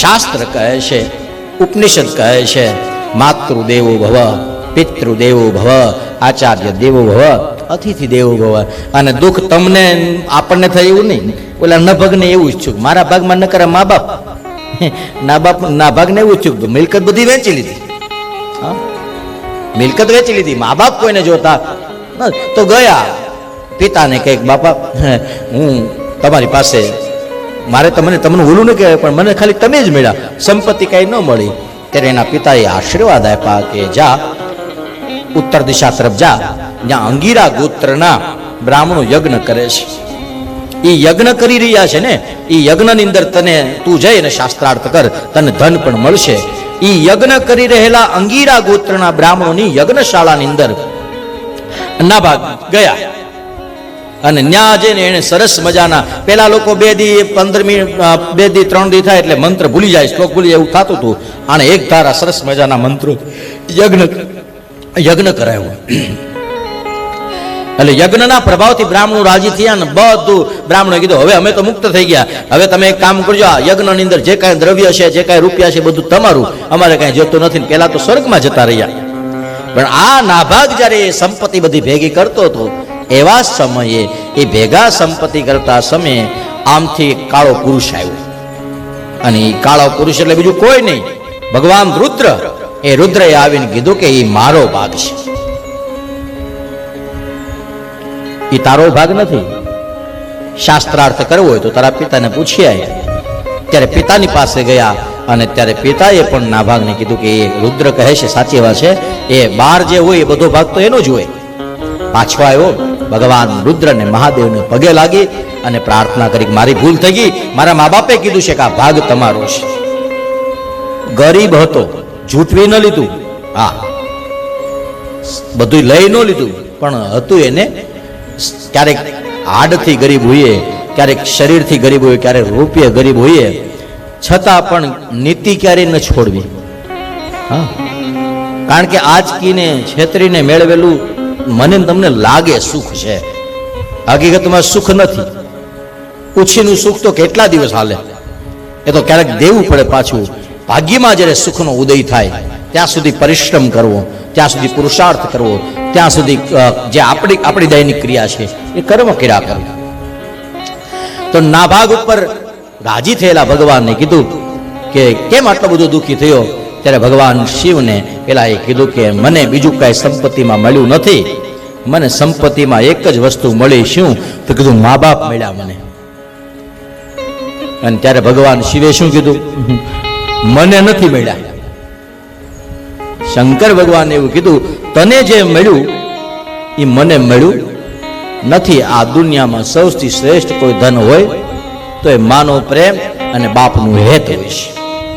શાસ્ત્ર કહે છે, ઉપનિષદ કહે છે, માતૃદેવો ભવ, પિતૃદેવો ભવ, આચાર્ય દેવો ભવ, અતિથિ દેવો ભવ. અને દુઃખ તમને આપણને થાય એવું નહીં. ઓલા ન ભગને એવું જ છું. મારા ભાગમાં ન કરે મા બાપ. ના બાપ, ના ભાગને એવું જ મિલકત બધી વેચી લીધી. હા? મિલકત વેચી લીધી. મા બાપ કોઈને જોતા તો ગયા. પિતાને કંઈક, બાપા હું તમારી પાસે મારે તમને તમને ઓલું ન કહેવાય, પણ મને ખાલી તમે જ મળ્યા. સંપત્તિ કાંઈ ન મળી. ત્યારે એના પિતાએ આશીર્વાદ આપ્યા કે જા, ઉત્તર દિશા તરફ જા. જ્યાં અંગીરા ગોત્રના બ્રાહ્મણો યજ્ઞ કરે છે. એ યજ્ઞ કરી રહ્યા છે ને એ યજ્ઞની અંદર તને તું જઈ અને શાસ્ત્રાર્થ કર, તને ધન પણ મળશે. એ યજ્ઞ કરી રહેલા અંગીરા ગોત્રના બ્રાહ્મણોની યજ્ઞશાળાની અંદર નાભાગ ગયા. અને ન્યા જઈને એને સરસ મજાના, પેલા લોકો બે દી, પંદર મિનિટ બે દી, ત્રણ દી થાય એટલે મંત્ર ભૂલી જાય, શ્લોક ભૂલી એવું થતું હતું. અને એક ધારા સરસ મજાના મંત્રો, યજ્ઞ યજ્ઞ કરાયો. એટલે યજ્ઞના પ્રભાવથી બ્રાહ્મણો રાજી થયા ને બધું બ્રાહ્મણો કીધું, હવે અમે તો મુક્ત થઈ ગયા. હવે તમે એક કામ કરજો, આ યજ્ઞની અંદર જે કાંઈ દ્રવ્ય છે, જે કાંઈ રૂપિયા છે બધું તમારું. અમારે કાંઈ જોતું નથી પેલા તો સ્વર્ગમાં જતા રહ્યા. પણ આ નાભાગ જ્યારે સંપત્તિ બધી ભેગી કરતો હતો એવા સમયે એ ભેગા સંપત્તિ કરતા સમયે આમથી કાળો પુરુષ આવ્યો. અને એ કાળો પુરુષ એટલે બીજું કોઈ નહીં. ભગવાન રુદ્ર. એ રુદ્રએ આવીને કીધું કે એ મારો ભાગ છે. એ તારો ભાગ નથી. શાસ્ત્રાર્થ કરવો હોય તો તારા પિતાને પૂછી આય. ત્યારે પિતાની પાસે ગયા અને ત્યારે પિતાએ પણ નાભાગને કીધું કે એ રુદ્ર કહે છે, સાચી વાત છે, એ બાર જે હોય એ બધો ભાગ તો એનો જ હોય. પાછો આવ્યો. ભગવાન રુદ્રને મહાદેવને પગે લાગી અને પ્રાર્થના કરી મારી ભૂલ થઈ ગઈ. મારા મા બાપે કીધું છે કે આ ભાગ તમારો છે. ગરીબ હતો જૂઠવી ન લીધું. હા બધું લઈ ન લીધું, પણ હતું એને ક્યારેક હાડથી ગરીબ હોઈએ, ક્યારેક શરીરથી ગરીબ હોઈએ, ક્યારેક રૂપિયે ગરીબ હોઈએ. છતાં પણ નીતિ ક્યારેય ન છોડવી. હા, કારણ કે આજકીને છેતરીને મેળવેલું મને તમને લાગે સુખ છે. હકીકતમાં સુખ નથી. ઉછીનું સુખ તો કેટલા દિવસ હાલે? એ તો ક્યારેક દેવું પડે પાછું. ભાગ્યમાં જ્યારે સુખનો ઉદય થાય, ત્યાં સુધી પરિશ્રમ કરવો, ત્યાં સુધી પુરુષાર્થ કરવો, ત્યાં સુધી જે આપણી આપણી દૈનિક ક્રિયા છે, એ કર્મ ક્રિયા કરવી તો નાભાગ ઉપર રાજી થયેલા ભગવાનને કીધું કે, કેમ આટલો બધો દુઃખી થયો? ત્યારે ભગવાન શિવને પેલા એ કીધું કે મને બીજું કાંઈ સંપત્તિમાં મળ્યું નથી. મને સંપત્તિમાં એક જ વસ્તુ મળી શું? તો કીધું મા બાપ મળ્યા મને. અને ત્યારે ભગવાન શિવે શું કીધું? મને નથી મળ્યા. શંકર ભગવાને એવું કીધું, તને જે મળ્યું એ મને મળ્યું નથી. આ દુનિયામાં સૌથી શ્રેષ્ઠ કોઈ ધન હોય, તો એ માનો પ્રેમ અને બાપનું હેત હોય છે